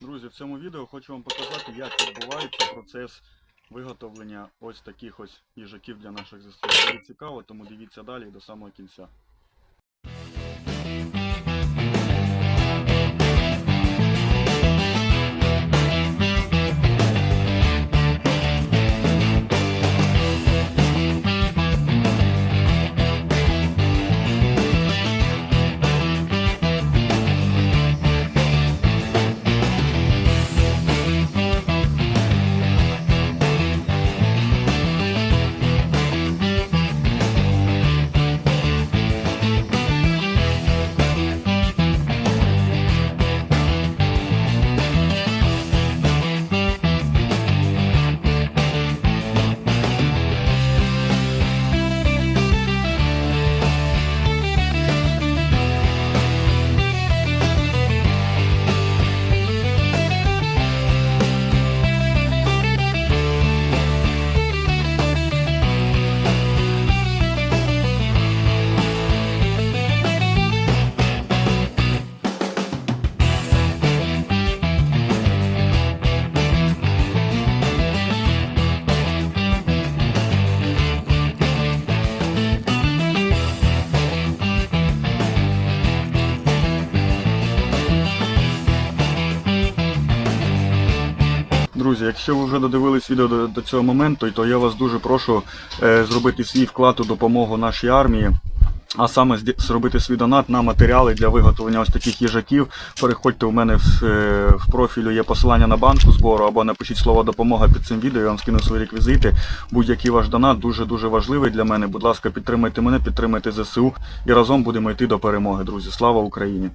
Друзі, в цьому відео хочу вам показати, як відбувається процес виготовлення ось таких ось їжаків для наших застосунків. Цікаво, тому дивіться далі до самого кінця. Друзі, якщо ви вже додивились відео до, до цього моменту, то я вас дуже прошу е, зробити свій вклад у допомогу нашій армії. А саме зробити свій донат на матеріали для виготовлення ось таких їжаків. Переходьте у мене в, е, в профілю, є посилання на банку збору, або напишіть слово допомога під цим відео, я вам скину свої реквізити. Будь-який ваш донат дуже-дуже важливий для мене. Будь ласка, підтримайте мене, підтримайте ЗСУ і разом будемо йти до перемоги, друзі. Слава Україні!